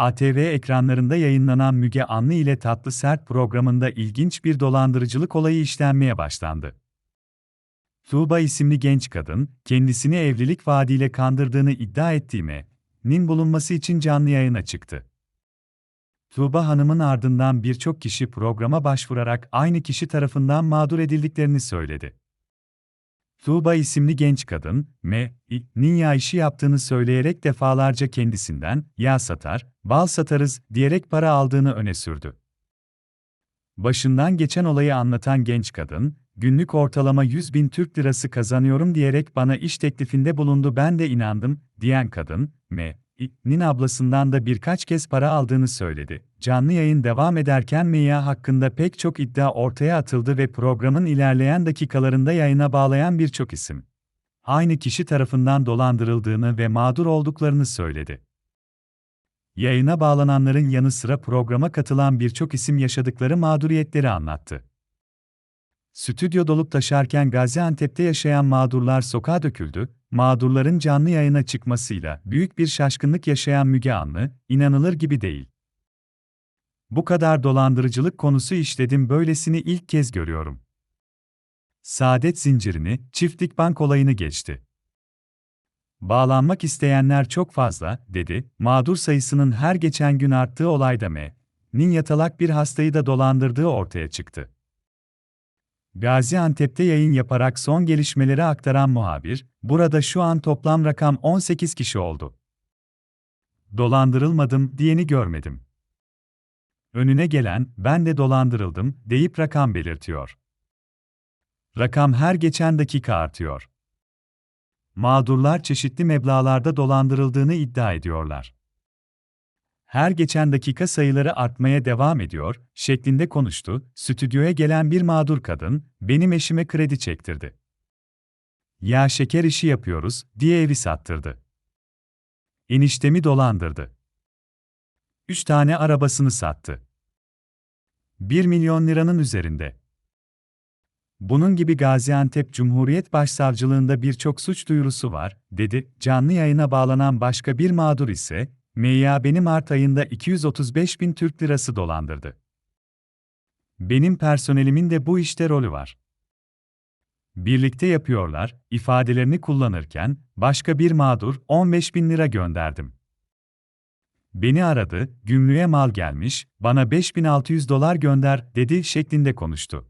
ATV ekranlarında yayınlanan Müge Anlı ile Tatlı Sert programında ilginç bir dolandırıcılık olayı işlenmeye başlandı. Tuğba isimli genç kadın, kendisini evlilik vaadiyle kandırdığını iddia ettiğime, nin bulunması için canlı yayına çıktı. Tuğba Hanım'ın ardından birçok kişi programa başvurarak aynı kişi tarafından mağdur edildiklerini söyledi. Tuğba isimli genç kadın, M.'nin yağ işi yaptığını söyleyerek defalarca kendisinden, yağ satar, bal satarız diyerek para aldığını öne sürdü. Başından geçen olayı anlatan genç kadın, günlük ortalama 100 bin Türk lirası kazanıyorum diyerek bana iş teklifinde bulundu ben de inandım, diyen kadın, M.'nin ablasından da birkaç kez para aldığını söyledi. Canlı yayın devam ederken Mia hakkında pek çok iddia ortaya atıldı ve programın ilerleyen dakikalarında yayına bağlayan birçok isim, aynı kişi tarafından dolandırıldığını ve mağdur olduklarını söyledi. Yayına bağlananların yanı sıra programa katılan birçok isim yaşadıkları mağduriyetleri anlattı. Stüdyo dolup taşarken Gaziantep'te yaşayan mağdurlar sokağa döküldü, mağdurların canlı yayına çıkmasıyla büyük bir şaşkınlık yaşayan Müge Anlı, inanılır gibi değil. Bu kadar dolandırıcılık konusu işledim böylesini ilk kez görüyorum. Saadet zincirini, çiftlik bank olayını geçti. Bağlanmak isteyenler çok fazla, dedi, mağdur sayısının her geçen gün arttığı olayda M.'nin yatalak bir hastayı da dolandırdığı ortaya çıktı. Gaziantep'te yayın yaparak son gelişmeleri aktaran muhabir, burada şu an toplam rakam 18 kişi oldu. Dolandırılmadım diyeni görmedim. Önüne gelen, ben de dolandırıldım deyip rakam belirtiyor. Rakam her geçen dakika artıyor. Mağdurlar çeşitli meblağlarda dolandırıldığını iddia ediyorlar. Her geçen dakika sayıları artmaya devam ediyor, şeklinde konuştu, stüdyoya gelen bir mağdur kadın, benim eşime kredi çektirdi. Ya şeker işi yapıyoruz, diye evi sattırdı. Eniştemi dolandırdı. Üç tane arabasını sattı. 1 milyon liranın üzerinde. Bunun gibi Gaziantep Cumhuriyet Başsavcılığında birçok suç duyurusu var, dedi. Canlı yayına bağlanan başka bir mağdur ise, Meya benim Mart ayında 235 bin Türk lirası dolandırdı. Benim personelimin de bu işte rolü var. Birlikte yapıyorlar, ifadelerini kullanırken, başka bir mağdur 15 bin lira gönderdim. Beni aradı, gümrüğe mal gelmiş, bana 5600 dolar gönder, dedi şeklinde konuştu.